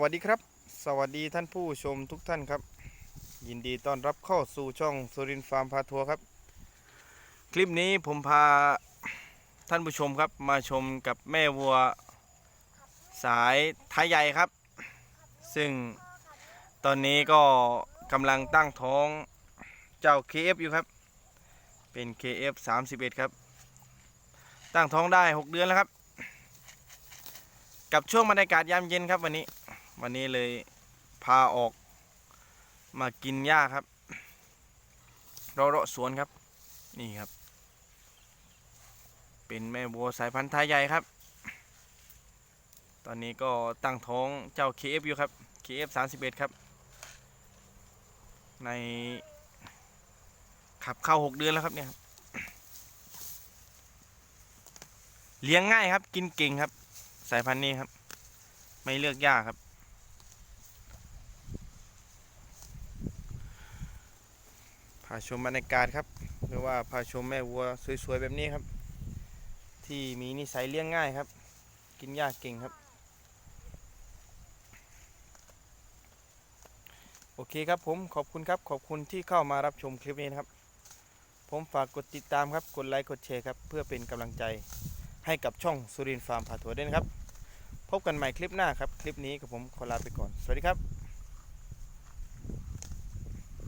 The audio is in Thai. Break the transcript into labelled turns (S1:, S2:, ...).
S1: วัสดีครับ สวัสดีท่านผู้ชมทุกท่านครับ ยินดีต้อนรับเข้าสู่ช่องสุรินทร์ฟาร์มพาทัวร์ครับ คลิปนี้ผมพาท่านผู้ชมครับมาชมกับแม่วัวสายไทยใหญ่ครับ ซึ่งตอนนี้ก็กำลังตั้งท้องเจ้า KF อยู่ครับ เป็น KF 31 ครับ ตั้งท้องได้ 6 เดือนแล้วครับ กับช่วงบรรยากาศยามเย็นครับวันนี้ วันนี้เลยพาออกมากินหญ้าครับเราเลาะสวนครับ นี่ครับ เป็นแม่วัวสายพันธุ์ไทยใหญ่ครับ ตอนนี้ก็ตั้งท้องเจ้า KF อยู่ครับ KF 31ครับ ในขับเข้า 6 เดือนแล้วครับเนี่ยครับเลี้ยงง่ายครับ กินเก่งครับ สายพันธุ์นี้ครับ ไม่เลือกยากครับาชมบรรยากาศครับ หรือว่าพาชมแม่วัวสวยๆแบบนี้ครับ ที่มีนิสัยเลี้ยงง่ายครับ กินยาเก่งครับ โอเคครับผมขอบคุณครับขอบคุณที่เข้ามารับชมคลิปนี้นะครับ ผมฝากกดติดตามครับกดไลค์กดแชร์ครับ เพื่อเป็นกำลังใจให้กับช่องสุรินทร์ฟาร์มพาทัวร์ด้วยนะครับ พบกันใหม่คลิปหน้าครับ คลิปนี้กับผมขอลาไปก่อน สวัสดีครับ